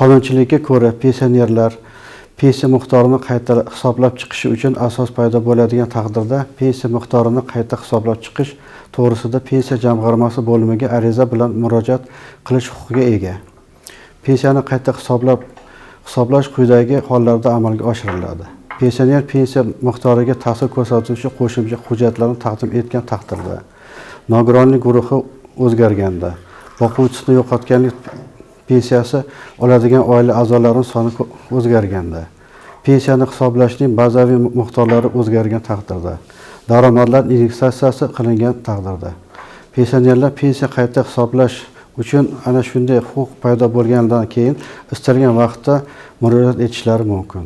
qonunchilikka ko'ra pensionerlar pensiya miqdorini qayta hisoblab chiqishi uchun asos paydo bo'ladigan taqdirda pensiya miqdorini qayta hisoblab chiqish to'g'risida pensiya jamg'armasi bo'limiga ariza bilan murojaat qilish huquqiga ega. Pensiyani qayta hisoblab hisoblash quyidagi hollarda amalga oshiriladi. Pensioner pensiya miqdoriga ta'sir ko'rsatuvchi qo'shimcha hujjatlarni taqdim etgan taqdirda nogironlik guruhi o'zgarganda boquvchisini yo'qotganlik pensiyasi oladigan oila a'zolarining soni o'zgarganda pensiyani hisoblashning bazaviy miqdorlari o'zgargan taqdirda daromadlar indeksatsiyasi qilingan taqdirda. Pensionerlar pensiya qayta hisoblash uchun ana shunday huquq paydo bo'lganidan keyin istalgan vaqtda murojaat etishlari mumkin.